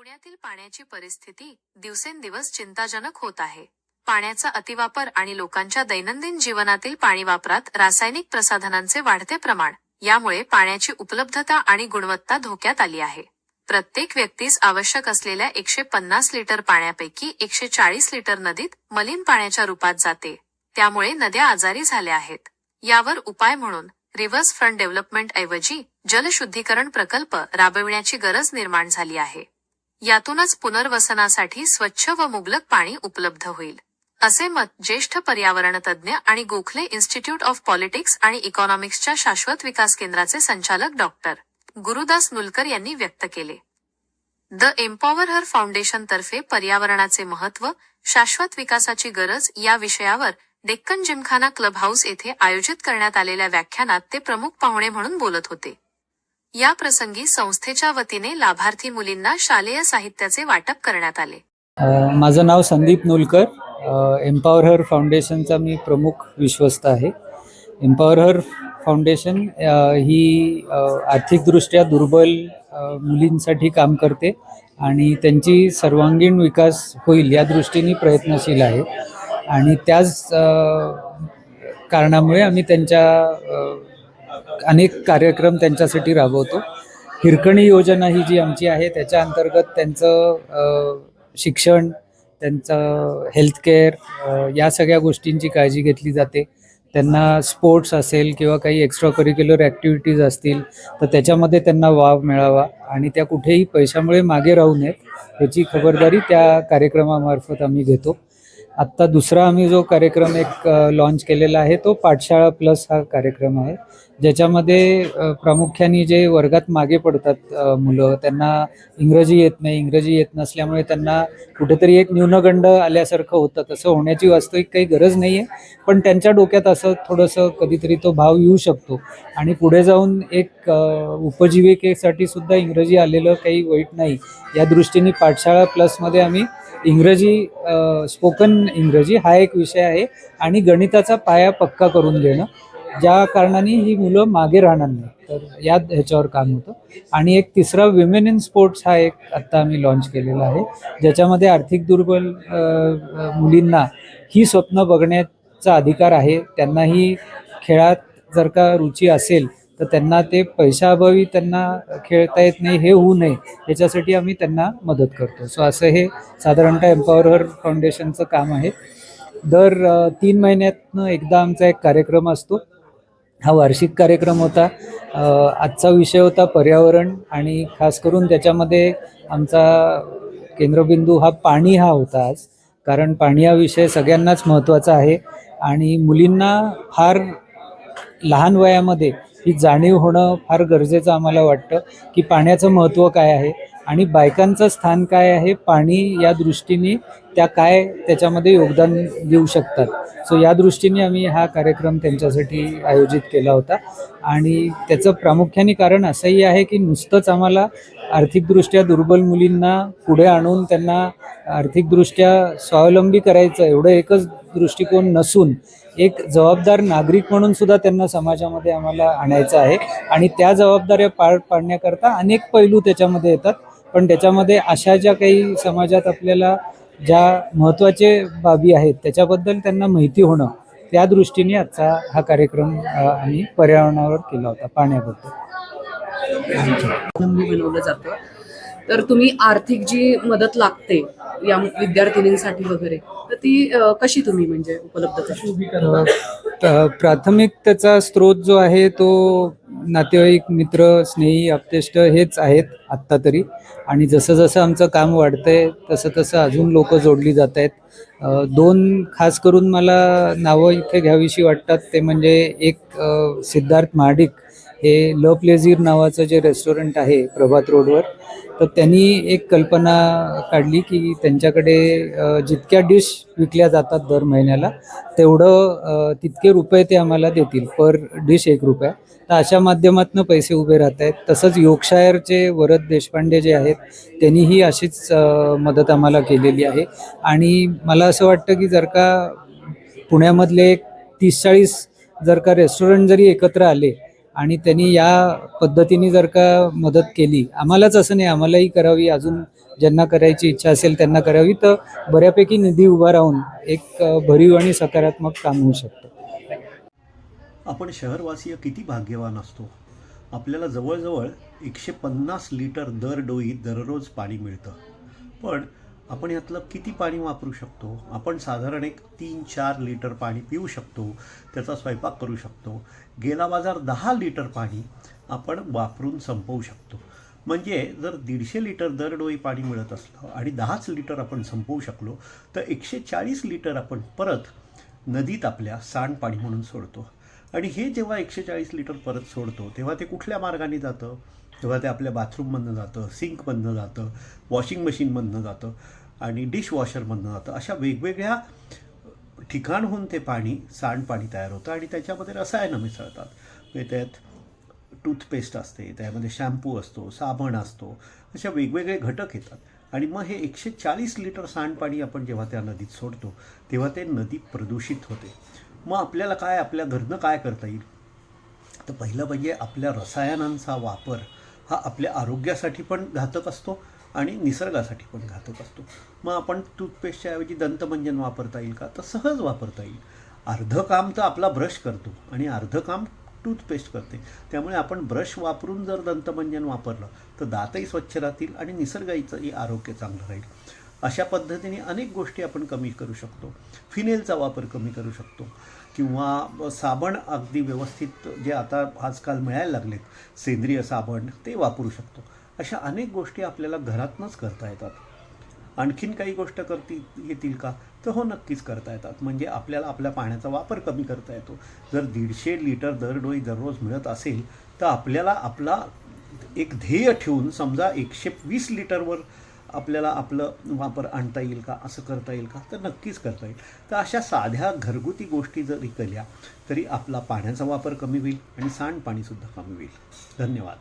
पुण्यातील पाण्याची परिस्थिती दिवसेंदिवस चिंताजनक होत आहे. पाण्याचा अतिवापर आणि लोकांच्या दैनंदिन जीवनातील पाणी वापरात रासायनिक प्रसाधनांचे वाढते प्रमाण यामुळे पाण्याची उपलब्धता आणि गुणवत्ता धोक्यात आली आहे. प्रत्येक व्यक्तीस आवश्यक असलेल्या एकशे पन्नास लिटर पाण्यापैकी एकशे चाळीस लिटर नदीत मलिन पाण्याच्या रूपात जाते. त्यामुळे नद्या आजारी झाल्या आहेत. यावर उपाय म्हणून रिव्हर्स फ्रंट डेव्हलपमेंट ऐवजी जलशुद्धीकरण प्रकल्प राबविण्याची गरज निर्माण झाली आहे. यातूनच पुनर्वसनासाठी स्वच्छ व मुबलक पाणी उपलब्ध होईल. असे मत ज्येष्ठ पर्यावरण तज्ज्ञ आणि गोखले इन्स्टिट्यूट ऑफ पॉलिटिक्स आणि इकॉनॉमिक्सच्या शाश्वत विकास केंद्राचे संचालक डॉक्टर गुरुदास नुलकर यांनी व्यक्त केले. द एम्पॉवर हर फाउंडेशन तर्फे पर्यावरणाचे महत्त्व शाश्वत विकासाची गरज या विषयावर डेक्कन जिमखाना क्लब हाऊस येथे आयोजित करण्यात आलेल्या व्याख्यानात ते प्रमुख पाहुणे म्हणून बोलत होते. या प्रसंगी संस्थेच्या वतीने लाभार्थी मुलींना शालेय साहित्याचे वाटप करण्यात आले. माझं नाव संदीप नुलकर. एम्पॉवर हर फाउंडेशनचा मी प्रमुख विश्वस्त आहे. एम्पॉवर हर फाउंडेशन ही आर्थिकदृष्ट्या दुर्बल मुलींसाठी काम करते आणि त्यांची सर्वांगीण विकास होईल या दृष्टीने प्रयत्नशील आहे. आणि त्याच कारणामुळे आम्ही त्यांच्या अनेक कार्यक्रम त्यांच्यासाठी राबवतो. हिरकणी योजना ही जी आमची आहे त्याच्या अंतर्गत त्यांचं शिक्षण त्यांचं हेल्थकेअर या सगळ्या गोष्टींची काळजी घेतली जाते. त्यांना स्पोर्ट्स असेल किंवा काही एक्स्ट्रा करिक्युलर ॲक्टिव्हिटीज असतील तर त्याच्यामध्ये त्यांना वाव मिळावा आणि त्या कुठेही पैशामुळे मागे राहू नयेत याची खबरदारी त्या कार्यक्रमामार्फत आम्ही घेतो. आत्ता दुसरा आम्ही जो कार्यक्रम एक लॉन्च केलेला आहे तो पाठशाळा प्लस हा कार्यक्रम आहे. ज्याच्यामध्ये प्रामुख्याने जे वर्गात मागे पडतात मुलं त्यांना इंग्रजी येत नाही इंग्रजी येत नसल्यामुळे त्यांना कुठेतरी एक न्यूनगंड आल्यासारखं होतं. तसं होण्याची वास्तविक काही गरज नाही आहे पण त्यांच्या डोक्यात असं थोडंसं कधीतरी तो भाव येऊ शकतो. आणि पुढे जाऊन एक उपजीविकेसाठी सुद्धा इंग्रजी आलेलं काही वाईट नाही. या दृष्टीने पाठशाळा प्लसमध्ये आम्ही इंग्रजी स्पोकन इंग्रजी हा एक विषय आहे आणि गणिताचा पाया पक्का करून घेणं. ज्या कारणाने ही मुलं मागे राहणार नाही. तर या ह्याच्यावर काम होतं. आणि एक तिसरा विमेन इन स्पोर्ट्स हा एक आत्ता आम्ही लॉन्च केलेला आहे. ज्याच्यामध्ये आर्थिक दुर्बल मुलींना ही स्वप्न बघण्याचा अधिकार आहे. त्यांनाही खेळात जर का रुची असेल तर त्यांना ते पैशाअभावी त्यांना खेळता येत नाही हे होऊ नये. याच्यासाठी आम्ही त्यांना मदत करतो. सो असं हे साधारणतः एम्पॉवर फाउंडेशनचं काम आहे. दर तीन महिन्यातनं एकदा आमचा एक कार्यक्रम असतो. हा वार्षिक कार्यक्रम होता. आजचा विषय होता पर्यावरण आणि खास करून त्याच्यामध्ये आमचा केंद्रबिंदू हा पाणी हा होता आज. कारण पाणी हा विषय सगळ्यांनाच महत्त्वाचा आहे आणि मुलींना फार लहान वयामध्ये ही जाणीव होणं फार गरजेचं आम्हाला वाटतं की पाण्याचं महत्त्व काय आहे. आणि बायकांचं स्थान काय आहे? पाणी या दृष्टीने त्या काय त्याच्यामध्ये योगदान देऊ शकतात. सो या दृष्टीने आम्ही हा कार्यक्रम त्यांच्यासाठी आयोजित केला होता. आणि त्याचं प्रामुख्याने कारण असंही आहे की नुसतंच आम्हाला आर्थिकदृष्ट्या दुर्बल मुलींना पुढे आणून त्यांना आर्थिकदृष्ट्या स्वावलंबी करायचं एवढं एकच दृष्टिकोन नसून एक जबाबदार नागरिक म्हणून सुद्धा त्यांना समाजामध्ये आम्हाला आणायचं आहे. आणि त्या जबाबदाऱ्या पार पाडण्याकरता अनेक पैलू त्याच्यामध्ये येतात. पण त्याच्यामध्ये अशा ज्या काही समाजात आपल्याला ज्या महत्त्वाचे बाबी आहेत त्याच्याबद्दल त्यांना माहिती होणं त्या दृष्टीने आजचा हा कार्यक्रम आम्ही पर्यावरणावर केला होता पाण्याबद्दल. जातं. तर तुम्ही आर्थिक जी मदत लागते या विद्यार्थिनींसाठी वगैरे तर ती कशी तुम्ही म्हणजे उपलब्ध प्राथमिक त्याचा स्रोत जो आहे तो नातेवाईक मित्र स्नेही आप्तेष्ट हेच आहेत आत्ता तरी. आणि जसं जसं आमचं काम वाढतंय तसं तसं अजून लोक जोडली जात आहेत. दोन खास करून मला नावं इथे घ्यावीशी वाटतात. ते म्हणजे एक सिद्धार्थ महाडिक हे ल प्लेझिर नावाचं जे रेस्टॉरंट आहे प्रभात रोडवर तर त्यांनी एक कल्पना काढली की त्यांच्याकडे जितक्या डिश विकल्या जातात दर महिन्याला तेवढं तितके रुपये ते आम्हाला देतील. पर डिश एक रुपया. तर अशा माध्यमातून पैसे उभे राहत आहेत. तसंच योगशायरचे वरद देशपांडे जे आहेत त्यांनीही अशीच मदत आम्हाला केलेली आहे. आणि मला असं वाटतं की जर का पुण्यामधले एक तीस चाळीस जर का रेस्टॉरंट जरी एकत्र आले आणि त्यांनी या पद्धतीने जर का मदत केली आम्हालाच असं नाही आम्हालाही करावी. अजून ज्यांना करायची इच्छा असेल त्यांना करावी. तर बऱ्यापैकी निधी उभा राहून एक भरीव आणि सकारात्मक काम होऊ शकतं. आपण शहरवासीय किती भाग्यवान असतो? आपल्याला जवळजवळ एकशे पन्नास लिटर दर डोई दररोज पाणी मिळतं. पण आपण यातलं किती पाणी वापरू शकतो? आपण साधारण एक तीन चार लिटर पाणी पिऊ शकतो त्याचा स्वयंपाक करू शकतो. गेला बाजार दहा लिटर पाणी आपण वापरून संपवू शकतो. म्हणजे जर दीडशे लिटर दरडोई पाणी मिळत असलं आणि दहाच लिटर आपण संपवू शकलो तर एकशे चाळीस लिटर आपण परत नदीत आपल्या सांडपाणी म्हणून सोडतो. आणि हे जेव्हा एकशे चाळीस लिटर परत सोडतो तेव्हा ते कुठल्या मार्गाने जातं? तेव्हा ते आपल्या बाथरूममधनं जातं सिंकमधनं जातं वॉशिंग मशीनमधनं जातं आणि डिशवॉशरमधनं जातं. अशा वेगवेगळ्या ठिकाणहून ते पाणी सांडपाणी तयार होतं आणि त्याच्यामध्ये रसायनं मिसळतात. म्हणजे त्यात टूथपेस्ट असते त्यामध्ये शॅम्पू असतो साबण असतो अशा वेगवेगळे घटक येतात. आणि मग हे एकशे चाळीस लिटर सांडपाणी आपण जेव्हा त्या नदीत सोडतो तेव्हा ते नदी प्रदूषित होते. मग आपल्याला काय आपल्या घरनं काय करता येईल? तर पहिलं म्हणजे आपल्या रसायनांचा वापर हा आपल्या आरोग्यासाठी पण घातक असतो आणि निसर्गासाठी पण घातक असतो. मग आपण टूथपेस्टच्या ऐवजी दंतमंजन वापरता येईल का? तर सहज वापरता येईल. अर्धं काम तर आपला ब्रश करतो आणि अर्धं काम टूथपेस्ट करते. त्यामुळे आपण ब्रश वापरून जर दंतमंजन वापरलं तर दातही स्वच्छ राहतील आणि निसर्गाचंही आरोग्य चांगलं राहील. अशा पद्धतीने अनेक गोष्टी आपण कमी करू शकतो. फिनेलचा वापर कमी करू शकतो. किंवा साबण अगदी व्यवस्थित जे आता आजकाल मिळायला लागलेत सेंद्रिय साबण ते वापरू शकतो. अशा अनेक गोष्टी आपल्याला घरातनंच करता येतात. आणखीन काही गोष्ट करती येतील का? तर हो नक्कीच करता येतात. म्हणजे आपल्याला आपल्या पाण्याचा वापर कमी करता येतो. जर दीडशे लिटर दरडोई दररोज मिळत असेल तर आपल्याला आपला एक ध्येय ठेवून समजा एकशे वीस लिटरवर आपल्याला आपलं वापर आणता येईल का असं करता येईल का तर नक्कीच करता येईल. तर अशा साध्या घरगुती गोष्टी जरी केल्या तरी आपला पाण्याचा वापर कमी होईल आणि सांडपाणीसुद्धा कमी होईल. धन्यवाद.